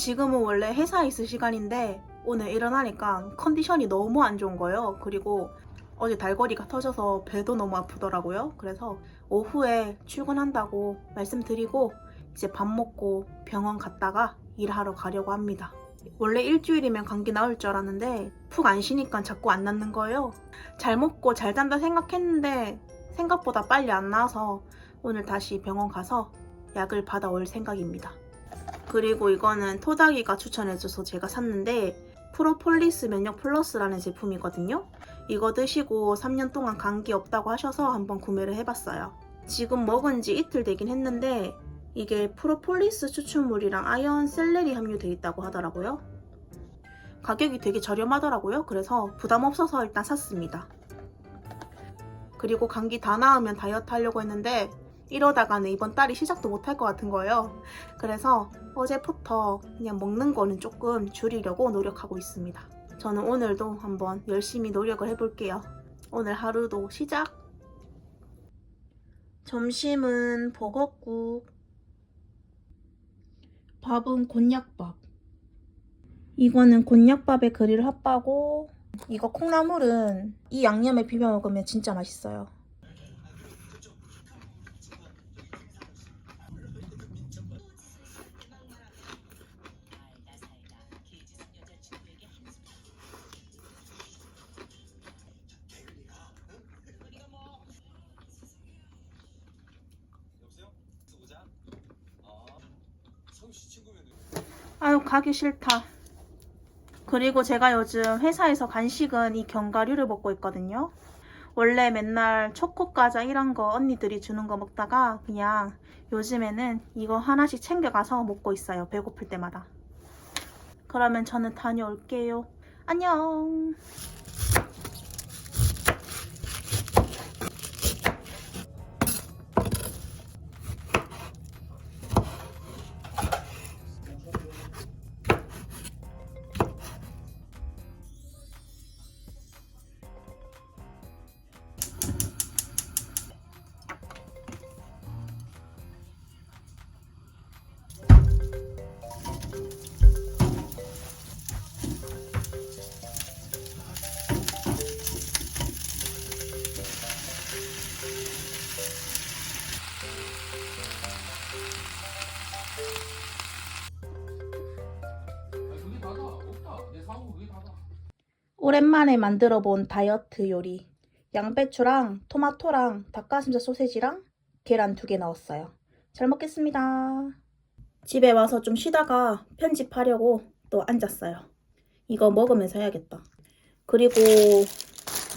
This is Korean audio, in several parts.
지금은 원래 회사에 있을 시간인데 오늘 일어나니까 컨디션이 너무 안 좋은 거예요. 그리고 어제 달거리가 터져서 배도 너무 아프더라고요. 그래서 오후에 출근한다고 말씀드리고 이제 밥 먹고 병원 갔다가 일하러 가려고 합니다. 원래 일주일이면 감기 나을 줄 알았는데 푹 안 쉬니까 자꾸 안 낫는 거예요. 잘 먹고 잘 잔다 생각했는데 생각보다 빨리 안 나와서 오늘 다시 병원 가서 약을 받아올 생각입니다. 그리고 이거는 토닥이가 추천해줘서 제가 샀는데 프로폴리스 면역 플러스라는 제품이거든요. 이거 드시고 3년 동안 감기 없다고 하셔서 한번 구매를 해봤어요. 지금 먹은 지 이틀 되긴 했는데 이게 프로폴리스 추출물이랑 아연 셀레리 함유되어 있다고 하더라고요. 가격이 되게 저렴하더라고요. 그래서 부담 없어서 일단 샀습니다. 그리고 감기 다 나으면 다이어트 하려고 했는데 이러다가는 이번 달이 시작도 못할 것 같은 거예요. 그래서 어제부터 그냥 먹는 거는 조금 줄이려고 노력하고 있습니다. 저는 오늘도 한번 열심히 노력을 해볼게요. 오늘 하루도 시작! 점심은 버거국, 밥은 곤약밥. 이거는 곤약밥에 그릴 핫바고, 이거 콩나물은 이 양념에 비벼 먹으면 진짜 맛있어요. 아유 가기 싫다. 그리고 제가 요즘 회사에서 간식은 이 견과류를 먹고 있거든요. 원래 맨날 초코 과자 이런 거 언니들이 주는 거 먹다가 그냥 요즘에는 이거 하나씩 챙겨가서 먹고 있어요. 배고플 때마다. 그러면 저는 다녀올게요. 안녕. 오랜만에 만들어 본 다이어트 요리. 양배추랑 토마토랑 닭가슴살 소세지랑 계란 두 개 넣었어요. 잘 먹겠습니다. 집에 와서 좀 쉬다가 편집하려고 또 앉았어요. 이거 먹으면서 해야겠다. 그리고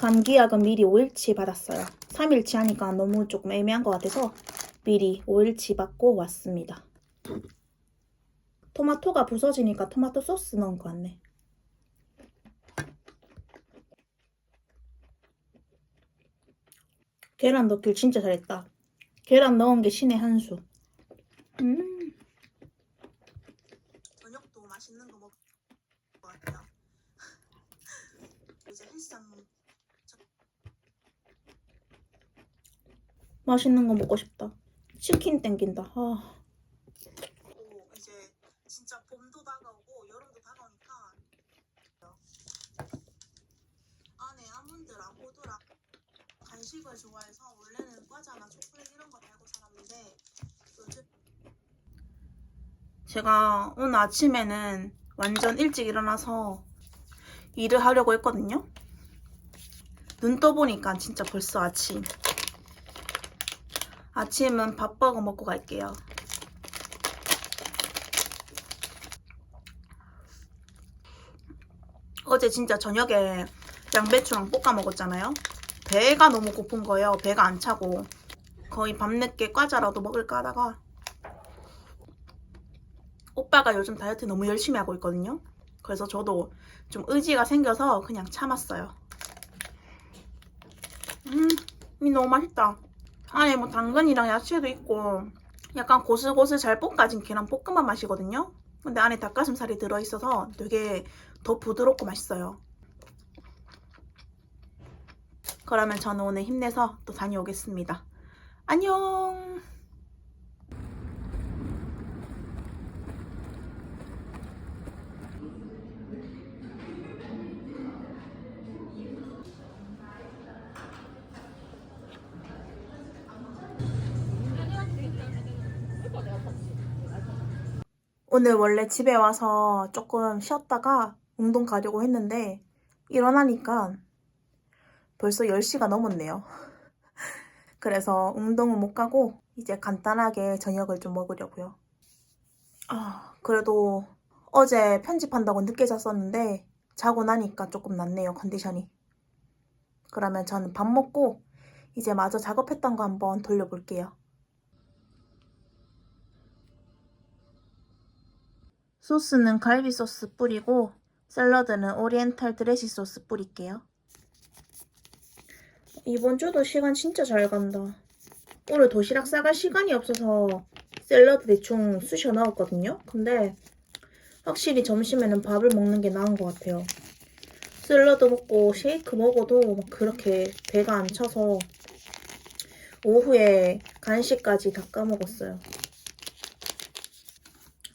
감기약은 미리 5일치 받았어요. 3일치 하니까 너무 조금 애매한 것 같아서 미리 5일치 받고 왔습니다. 토마토가 부서지니까 토마토 소스 넣은 것 같네. 계란 넣길 진짜 잘했다. 계란 넣은 게 신의 한 수. 음. 저녁도 맛있는 거 먹을 것 같아요. 이제 헬스장 맛있는 거 먹고 싶다. 치킨 땡긴다. 아. 오, 이제 진짜 봄도 다가오고 여름도 다가오니까 안에 아몬드랑 호두랑 간식을 좋아해서 원래는 과자나 초콜릿 이런 거 달고 살았는데 요즘 제가 오늘 아침에는 완전 일찍 일어나서 일을 하려고 했거든요. 눈 떠보니까 진짜 벌써 아침. 아침은 밥버거 먹고 갈게요. 어제 진짜 저녁에 양배추랑 볶아 먹었잖아요. 배가 너무 고픈 거예요. 배가 안 차고 거의 밤늦게 과자라도 먹을까 하다가 오빠가 요즘 다이어트 너무 열심히 하고 있거든요. 그래서 저도 좀 의지가 생겨서 그냥 참았어요. 음, 이 너무 맛있다. 안에 뭐 당근이랑 야채도 있고 약간 고슬고슬 잘 볶아진 계란 볶음밥 맛이거든요. 근데 안에 닭가슴살이 들어있어서 되게 더 부드럽고 맛있어요. 그러면 저는 오늘 힘내서 또 다녀오겠습니다. 안녕! 오늘 원래 집에 와서 조금 쉬었다가 운동 가려고 했는데 일어나니까 벌써 10시가 넘었네요. 그래서 운동은 못 가고 이제 간단하게 저녁을 좀 먹으려고요. 아, 그래도 어제 편집한다고 늦게 잤었는데 자고 나니까 조금 낫네요, 컨디션이. 그러면 저는 밥 먹고 이제 마저 작업했던 거 한번 돌려볼게요. 소스는 갈비 소스 뿌리고 샐러드는 오리엔탈 드레시 소스 뿌릴게요. 이번 주도 시간 진짜 잘 간다. 오늘 도시락 싸갈 시간이 없어서 샐러드 대충 쑤셔 넣었거든요. 근데 확실히 점심에는 밥을 먹는 게 나은 것 같아요. 샐러드 먹고 쉐이크 먹어도 막 그렇게 배가 안 차서 오후에 간식까지 다 까먹었어요.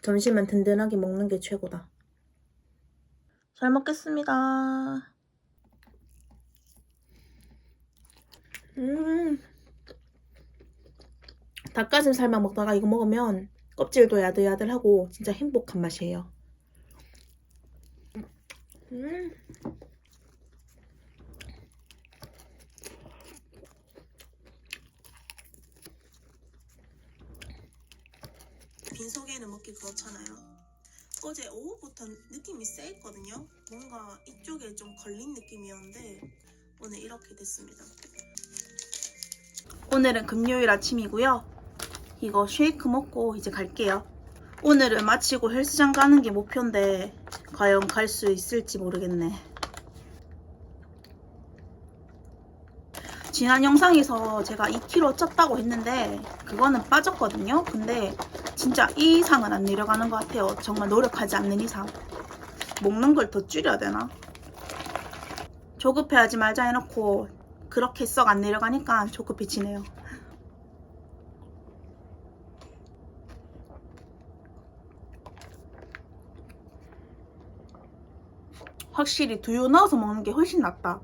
점심은 든든하게 먹는 게 최고다. 잘 먹겠습니다. 음. 닭가슴살만 먹다가 이거 먹으면 껍질도 야들야들하고 진짜 행복한 맛이에요. 음. 빈속에는 먹기 그렇잖아요. 어제 오후부터 느낌이 세했거든요. 뭔가 이쪽에 좀 걸린 느낌이었는데 오늘 이렇게 됐습니다. 오늘은 금요일 아침이고요. 이거 쉐이크 먹고 이제 갈게요. 오늘은 마치고 헬스장 가는 게 목표인데 과연 갈 수 있을지 모르겠네. 지난 영상에서 제가 2kg 쪘다고 했는데 그거는 빠졌거든요. 근데 진짜 이 이상은 안 내려가는 것 같아요. 정말 노력하지 않는 이상. 먹는 걸 더 줄여야 되나? 조급해하지 말자 해놓고 그렇게 썩 안 내려가니까 조급해지네요. 확실히 두유 넣어서 먹는 게 훨씬 낫다.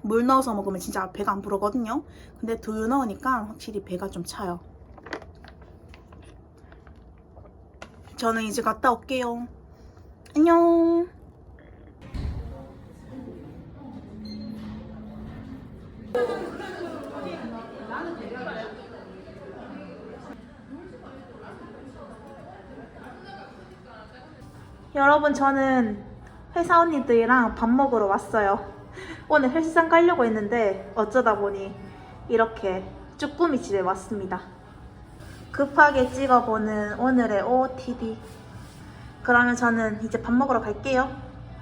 물 넣어서 먹으면 진짜 배가 안 부르거든요. 근데 두유 넣으니까 확실히 배가 좀 차요. 저는 이제 갔다 올게요. 안녕. 여러분, 저는 회사 언니들이랑 밥 먹으러 왔어요. 오늘 헬스장 가려고 했는데 어쩌다 보니 이렇게 쭈꾸미 집에 왔습니다. 급하게 찍어보는 오늘의 OOTD. 그러면 저는 이제 밥 먹으러 갈게요.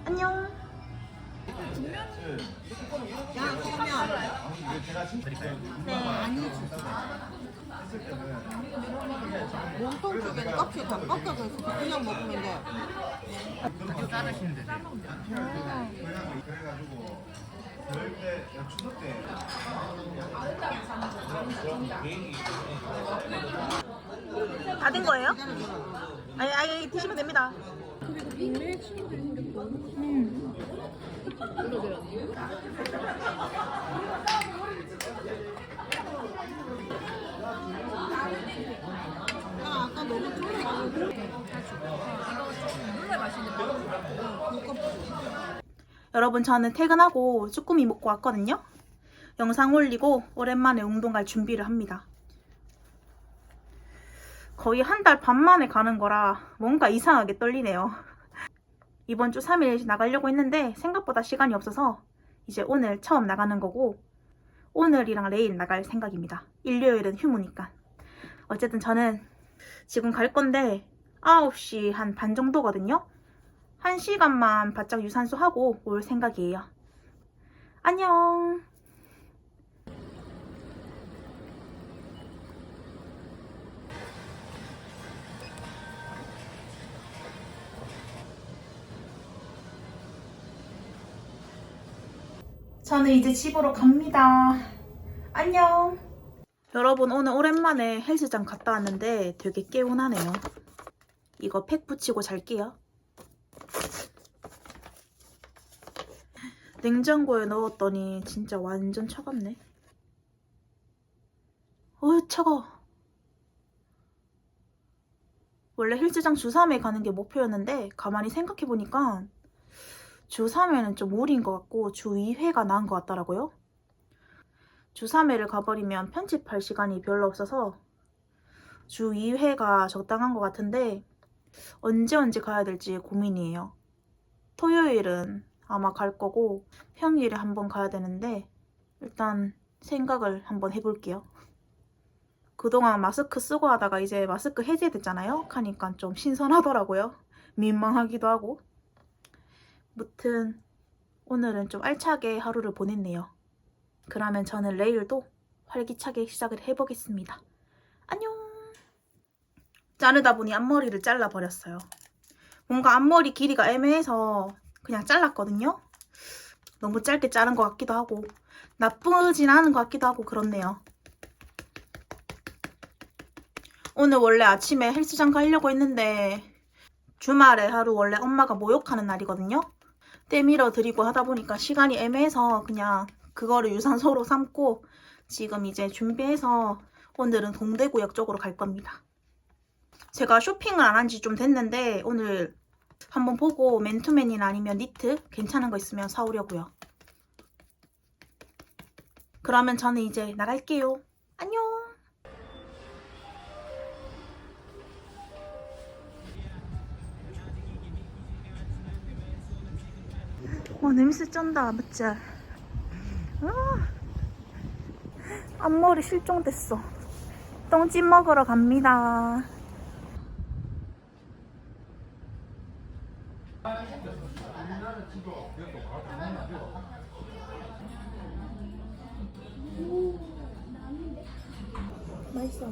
안녕. 몸통 쪽에는 껍질 다 꺾여져 있어. 그냥 먹으면 돼. 그래가지고 그때 추석 때 다 된 거예요? 아니, 아니, 드시면 됩니다. 나 아까 너무 쫄아가지고. 여러분, 저는 퇴근하고 쭈꾸미 먹고 왔거든요. 영상 올리고 오랜만에 운동 갈 준비를 합니다. 거의 한 달 반 만에 가는 거라 뭔가 이상하게 떨리네요. 이번 주 3일 나가려고 했는데 생각보다 시간이 없어서 이제 오늘 처음 나가는 거고 오늘이랑 내일 나갈 생각입니다. 일요일은 휴무니까. 어쨌든 저는 지금 갈 건데 9시 한 반 정도거든요. 1시간만 바짝 유산소 하고 올 생각이에요. 안녕. 저는 이제 집으로 갑니다. 안녕. 여러분 오늘 오랜만에 헬스장 갔다 왔는데 되게 개운하네요. 이거 팩 붙이고 잘게요. 냉장고에 넣었더니 진짜 완전 차갑네. 어휴 차가워. 원래 헬스장 주 3회 가는 게 목표였는데 가만히 생각해보니까 주 3회는 좀 무리인 것 같고 주 2회가 나은 것 같더라고요. 주 3회를 가버리면 편집할 시간이 별로 없어서 주 2회가 적당한 것 같은데 언제 언제 가야 될지 고민이에요. 토요일은 아마 갈 거고 평일에 한번 가야 되는데 일단 생각을 한번 해볼게요. 그동안 마스크 쓰고 하다가 이제 마스크 해제됐잖아요. 하니까 좀 신선하더라고요. 민망하기도 하고. 무튼 오늘은 좀 알차게 하루를 보냈네요. 그러면 저는 내일도 활기차게 시작을 해보겠습니다. 안녕! 자르다 보니 앞머리를 잘라버렸어요. 뭔가 앞머리 길이가 애매해서 그냥 잘랐거든요. 너무 짧게 자른 것 같기도 하고 나쁘진 않은 것 같기도 하고 그렇네요. 오늘 원래 아침에 헬스장 가려고 했는데 주말에 하루 원래 엄마가 모욕하는 날이거든요. 때밀어 드리고 하다 보니까 시간이 애매해서 그냥 그거를 유산소로 삼고 지금 이제 준비해서 오늘은 동대구역 쪽으로 갈 겁니다. 제가 쇼핑을 안 한 지 좀 됐는데 오늘 한번 보고 맨투맨이나 아니면 니트 괜찮은 거 있으면 사오려고요. 그러면 저는 이제 나갈게요. 안녕. 와 냄새 쩐다 맞지? 아, 앞머리 실종됐어. 똥찜 먹으러 갑니다. 맛있어.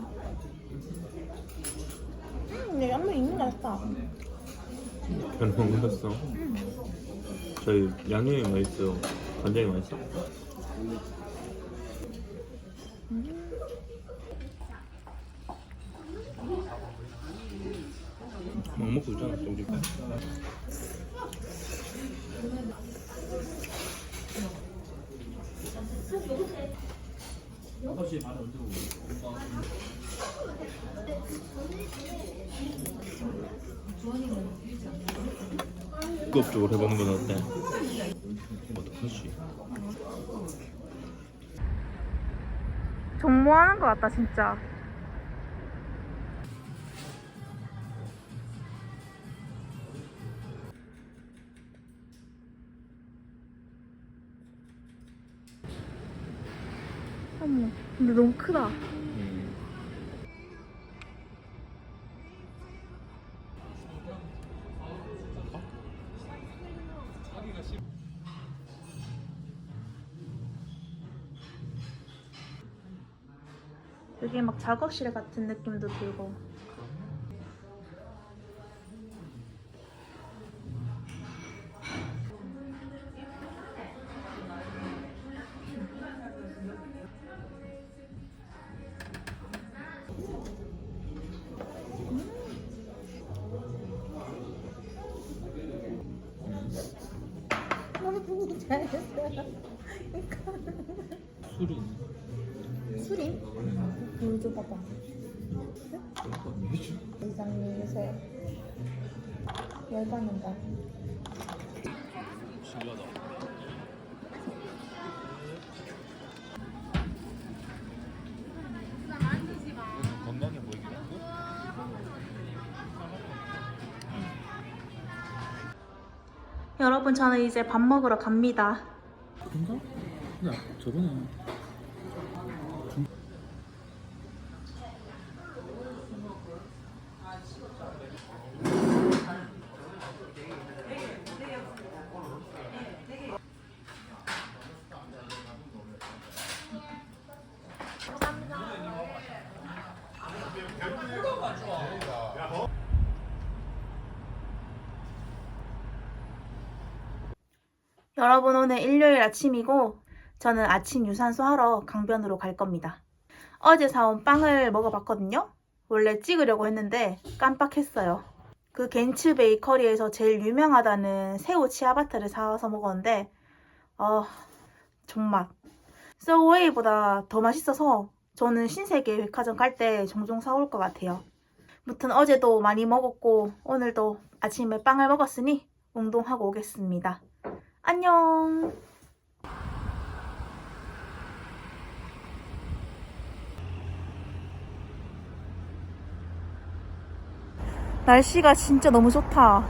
음, 얘 앞머리 있는 거 같다. 안 먹었어. 저희 양념이 맛있어요. 간장이 맛있어. 막 먹고 있잖아, 소주. 직업적으로 해보는 건 어때? 어떡하지? 정모하는 것 같다 진짜. 어머, 근데 너무 크다. 여기 막 작업실 같은 느낌도 들고. 열받는다. 신기하다. 건강해 보이긴 하고. 여러분 저는 이제 밥 먹으러 갑니다. 그런가? 야, 저번에 여러분 오늘 일요일 아침이고 저는 아침 유산소 하러 강변으로 갈 겁니다. 어제 사온 빵을 먹어봤거든요. 원래 찍으려고 했는데 깜빡했어요. 그 겐츠 베이커리에서 제일 유명하다는 새우 치아바타를 사와서 먹었는데 아 정말 서웨이보다 더 맛있어서 저는 신세계 백화점 갈 때 종종 사올 것 같아요. 무튼 어제도 많이 먹었고 오늘도 아침에 빵을 먹었으니 운동하고 오겠습니다. 안녕. 날씨가 진짜 너무 좋다.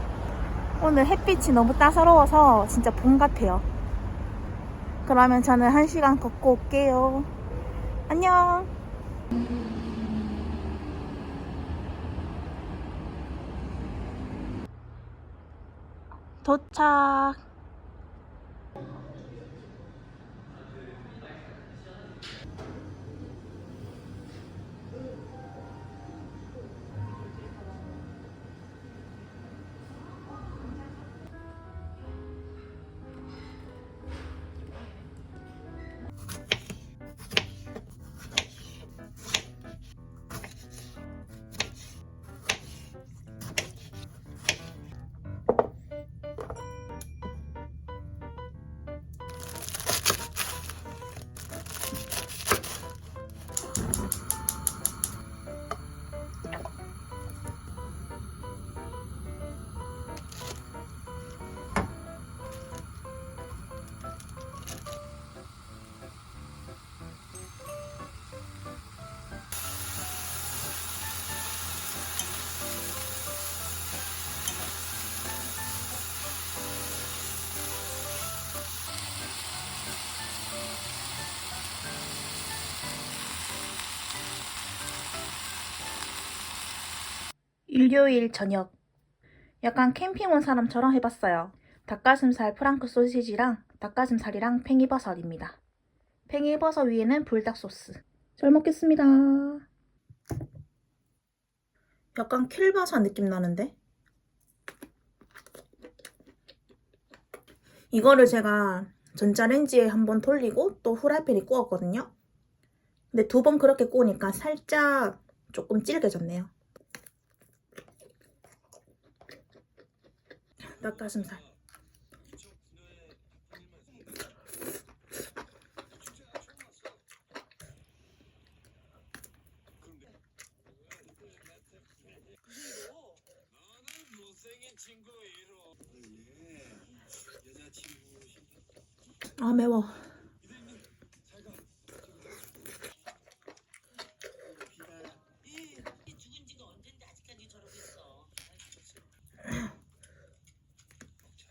오늘 햇빛이 너무 따사로워서 진짜 봄 같아요. 그러면 저는 한 시간 걷고 올게요. 안녕. 도착. 일요일 저녁. 약간 캠핑 온 사람처럼 해봤어요. 닭가슴살 프랑크 소시지랑 닭가슴살이랑 팽이버섯입니다. 팽이버섯 위에는 불닭 소스. 잘 먹겠습니다. 약간 킬버섯 느낌 나는데? 이거를 제가 전자레인지에 한번 돌리고 또 후라이팬에 구웠거든요. 근데 두 번 그렇게 구우니까 살짝 조금 질겨졌네요. 닭가슴살. 아 매워.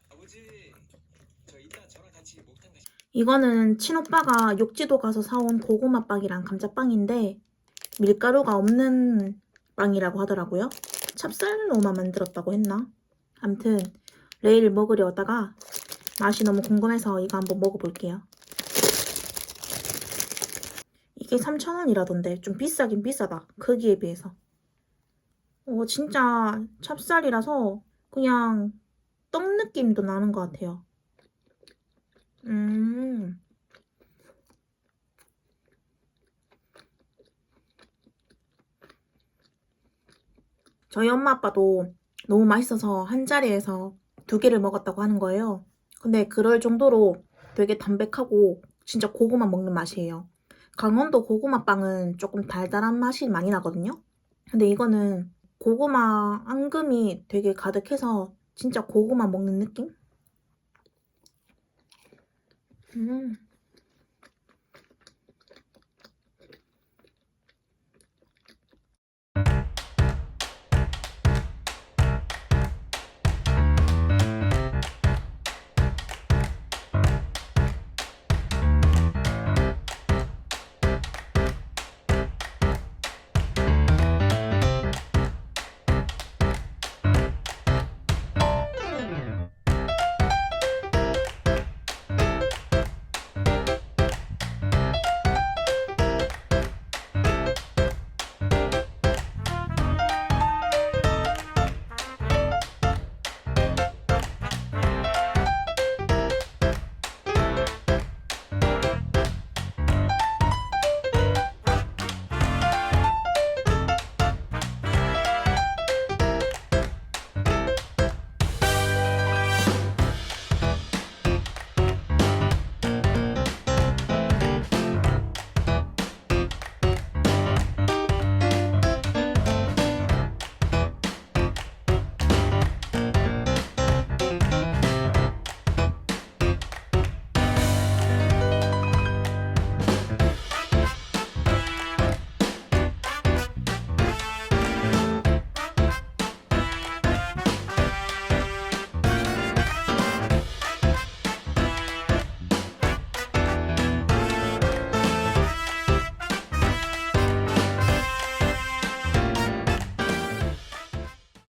아버지 저 이거는 친오빠가 욕지도 가서 사온 고구마빵이랑 감자빵인데 밀가루가 없는 빵이라고 하더라고요. 찹쌀로만 만들었다고 했나? 암튼 내일 먹으려다가 맛이 너무 궁금해서 이거 한번 먹어볼게요. 이게 3,000원이라던데 좀 비싸긴 비싸다. 크기에 비해서. 어, 진짜 찹쌀이라서 그냥 떡 느낌도 나는 것 같아요. 음. 저희 엄마 아빠도 너무 맛있어서 한 자리에서 두 개를 먹었다고 하는 거예요. 근데 그럴 정도로 되게 담백하고 진짜 고구마 먹는 맛이에요. 강원도 고구마 빵은 조금 달달한 맛이 많이 나거든요. 근데 이거는 고구마 앙금이 되게 가득해서 진짜 고구마 먹는 느낌? 음.